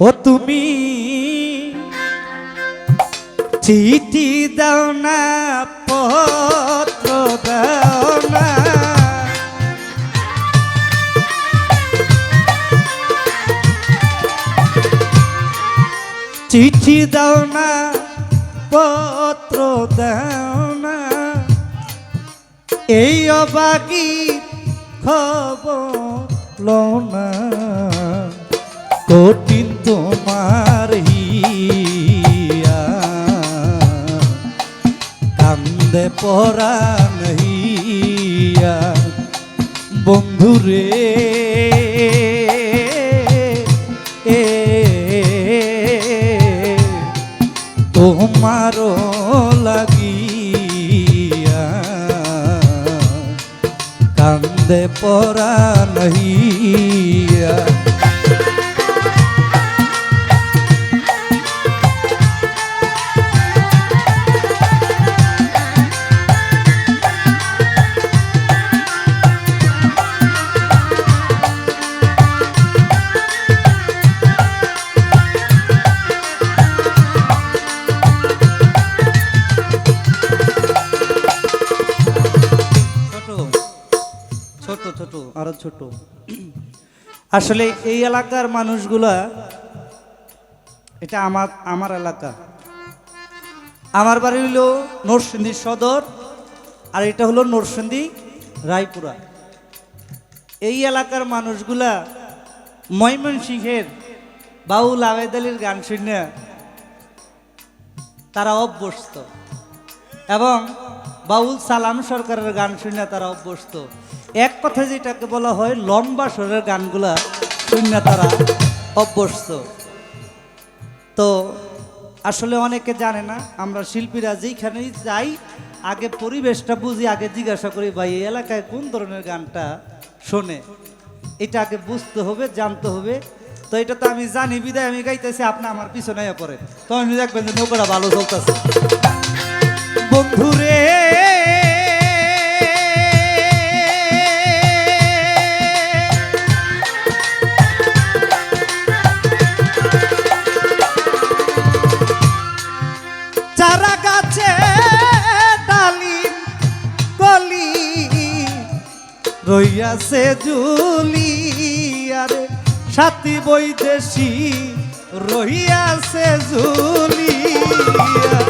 ও তুমি চিঠি দাও না, পত্র দাও না। চিঠি দাও না, পত্র দাও না। এই অবাকি খবর লও না। কঠিন তোমার হিয়া। কান্দে পরা নহিয়া বন্ধুরে তোমারও লাগিয়া। কান্দে পরা নহিয়া আসলে এই এলাকার মানুষগুলা, এটা আমার আমার এলাকা। আমার বাড়ি হলো নরসিংদী সদর, আর এটা হলো নরসিংদী রায়পুরা। এই এলাকার মানুষগুলা ময়মনসিংহের বাউল আবেদ আলীর গান শুনে তারা অভ্যস্ত এবং বাউল সালাম সরকারের গান শুনে তারা অভ্যস্ত। এক কথা যেটাকে বলা হয়, লম্বা স্বরের গানগুলা শুনে তারা অভ্যস্ত। তো আসলে অনেকে জানে না, আমরা শিল্পীরা যেইখানেই যাই, আগে পরিবেশটা বুঝি, আগে জিজ্ঞাসা করি, ভাই, এই এলাকায় কোন ধরনের গানটা শোনে? এটা আগে বুঝতে হবে, জানতে হবে। তো এটা তো আমি জানি, বিদায় আমি গাইতেছি, আপনি আমার পিছনে পড়ে তো আমি দেখবেন যে নৌকাটা ভালো চলতেছে। বন্ধুরে চারা গাছে ডালি কলি রইয়াছে জুলি আরে সাথী বৈদেশি রহিয়াছে জুলিয়া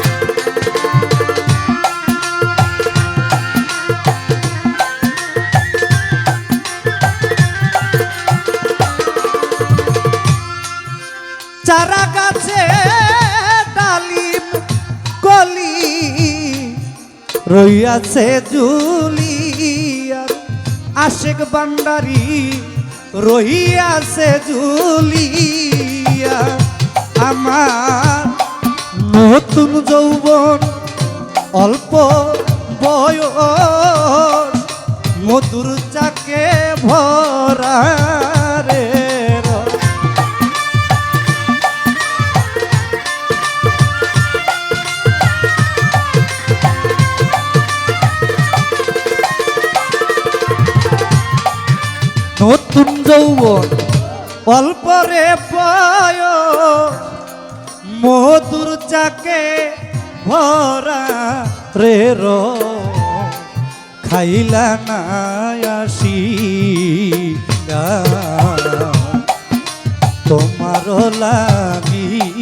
রইয়াছে জুলিয়ার আশেক বান্ডারি রহিয়াছে জুলিয়া আমার নতুন যৌবন অল্প বয়স মধুর চাকে ভরা নতুন যৌবন অল্পরে বয় মধুর চাকে ভরা রে র খাইলা না তোমার লাগিয়া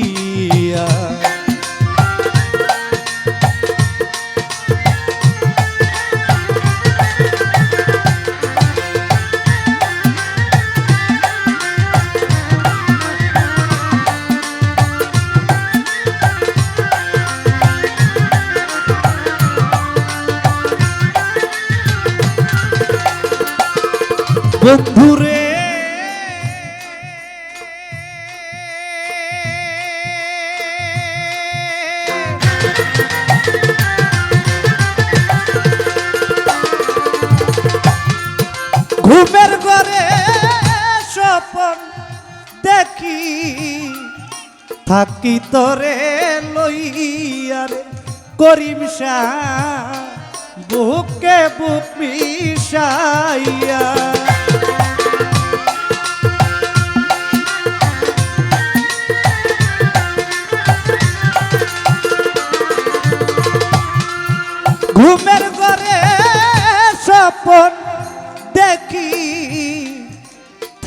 বন্ধুরে ঘুমের ঘরে স্বপন দেখি থাকি তরে লইয়ারে করিম শাহ বুকে বুক মিশাইয়া।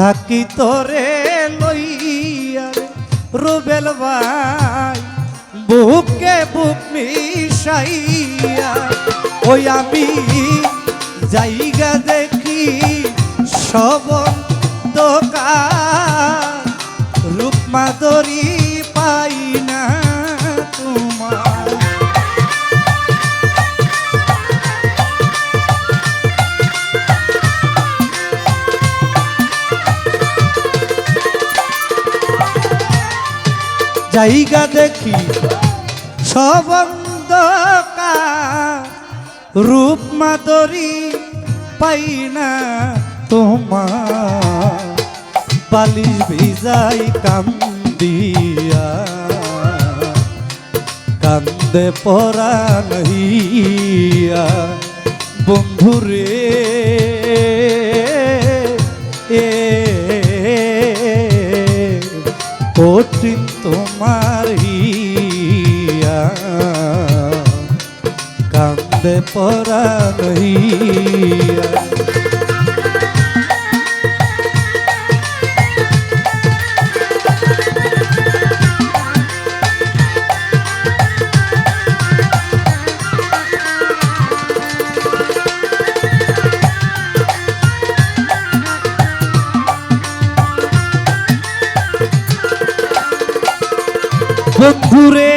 থাকি তোরে লইয়া রুবেল ভাই। বুকে বুক মিশাইয়া ওই আমি জায়গা দেখি সব দোকান রূপমাদরি জায়গা দেখি সব রূপ মাদরি পাই না তোমার। বালিশ ভিজাই কান্দিয়া। কান্দে পরা নহিয়া বন্ধুরে এ কঠিন কান্দে পরা নহিয়া বন্ধুরে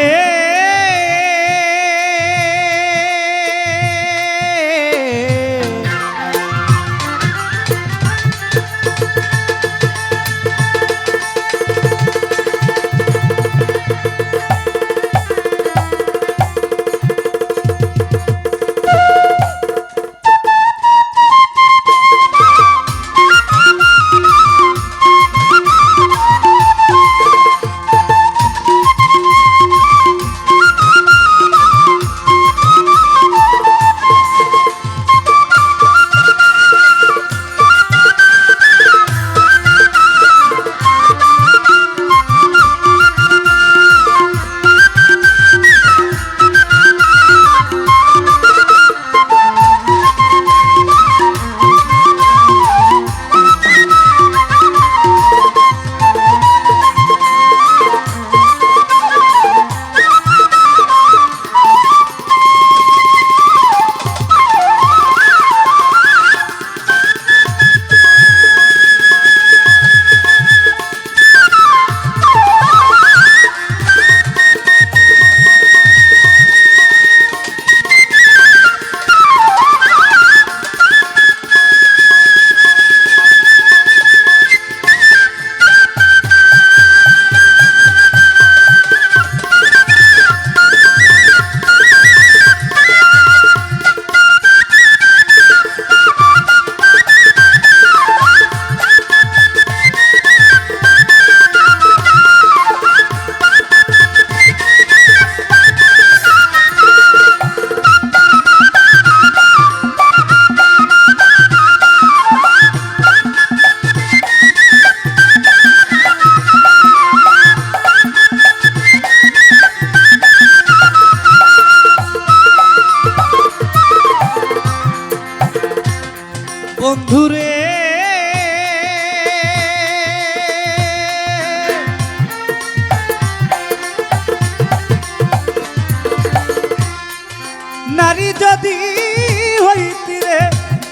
বন্ধুরে। নারী যদি হইতিরে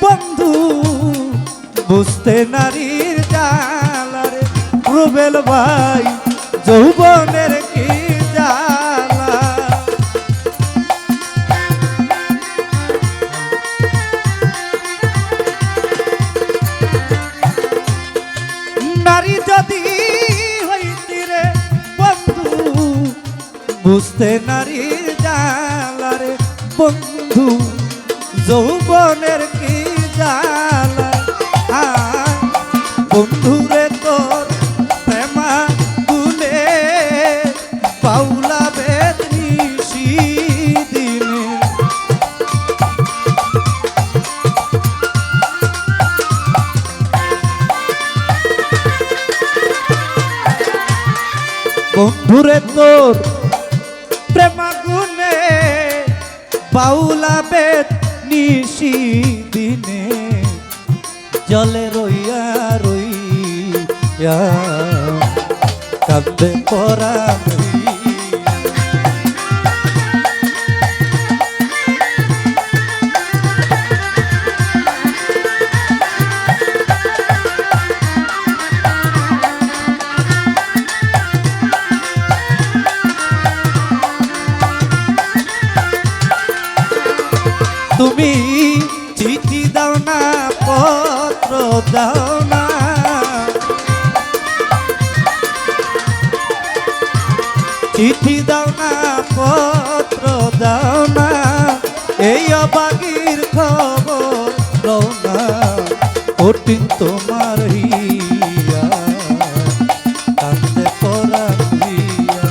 বন্ধু বুঝতে নারীর জালারে রুবেল ভাই যৌবনের বুঝতে নারীর জালারে বন্ধু, যৌবনের কি জালা বন্ধুরে তোর প্রেমা গুলে পাউলা বেদৃষি দিনে। বন্ধুরে তোর বাউলা বেদ নিশি দিনে জলে রইয়া রই কাব্যে পরাণ তুমি চিঠি দাও না, পত্র দাও না। চিঠি দাও না, পত্র দাও না। এই অবাগির খবর না, কঠিন তোমার হিয়া। কান্দে হিয়া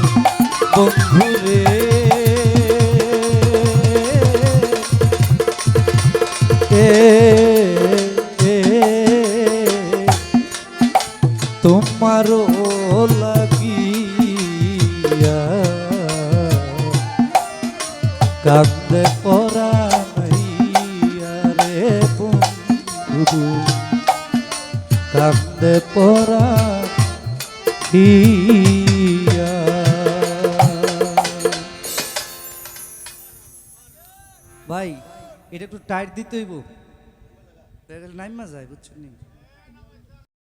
পরা পরা হিয়া ভাই এটা একটু টাইট দিতে হইব। নাইমা যায় বুঝছেন